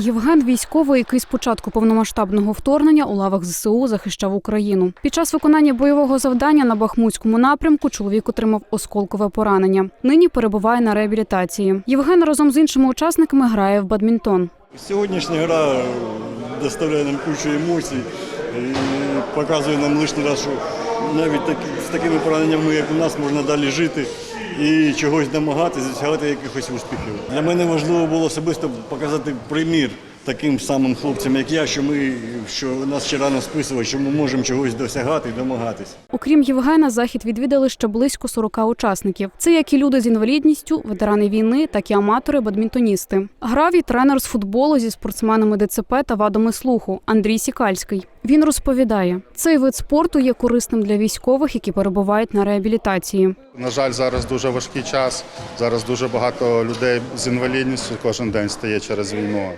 Євген військовий, який з початку повномасштабного вторгнення у лавах ЗСУ захищав Україну. Під час виконання бойового завдання на Бахмутському напрямку чоловік отримав осколкове поранення. Нині перебуває на реабілітації. Євген разом з іншими учасниками грає в бадмінтон. Сьогоднішня гра доставляє нам кучу емоцій і показує нам лишній раз, що навіть такі, з такими пораненнями, як у нас, можна далі жити і чогось домагатися, досягати якихось успіхів. Для мене важливо було особисто показати примір таким самим хлопцям, як я, що ми що нас ще рано списували, що ми можемо чогось досягати і домагатися. Окрім Євгена, захід відвідали ще близько 40 учасників. Це як і люди з інвалідністю, ветерани війни, так і аматори-бадмінтоністи. Грав і тренер з футболу зі спортсменами ДЦП та вадами слуху Андрій Сікальський. Він розповідає, цей вид спорту є корисним для військових, які перебувають на реабілітації. На жаль, зараз дуже важкий час. Зараз дуже багато людей з інвалідністю кожен день стає через війну.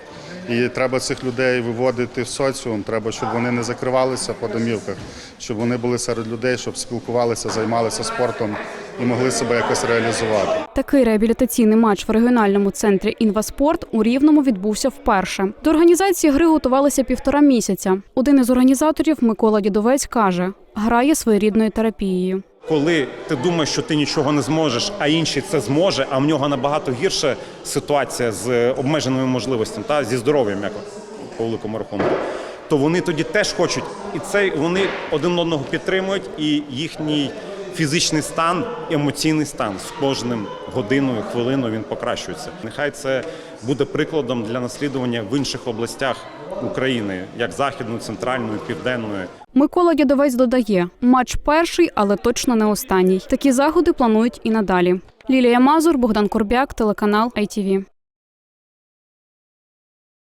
І треба цих людей виводити в соціум. Треба, щоб вони не закривалися по домівках, щоб вони були серед людей, щоб спілкувалися, займалися спортом і могли себе якось реалізувати. Такий реабілітаційний матч в регіональному центрі Інваспорт у Рівному відбувся вперше. До організації гри готувалися півтора місяця. Один із організаторів Микола Дідовець каже, грає своєрідною терапією. Коли ти думаєш, що ти нічого не зможеш, а інший це зможе, а в нього набагато гірша ситуація з обмеженими можливостями та зі здоров'ям, як по великому рахунку, то вони тоді теж хочуть, і це вони один одного підтримують, і їхній фізичний стан, емоційний стан з кожним годиною, хвилиною він покращується. Нехай це буде прикладом для наслідування в інших областях України, як західної, центральної, південної. Микола Дядовець додає, матч перший, але точно не останній. Такі заходи планують і надалі. Лілія Мазур, Богдан Корбяк, телеканал ITV.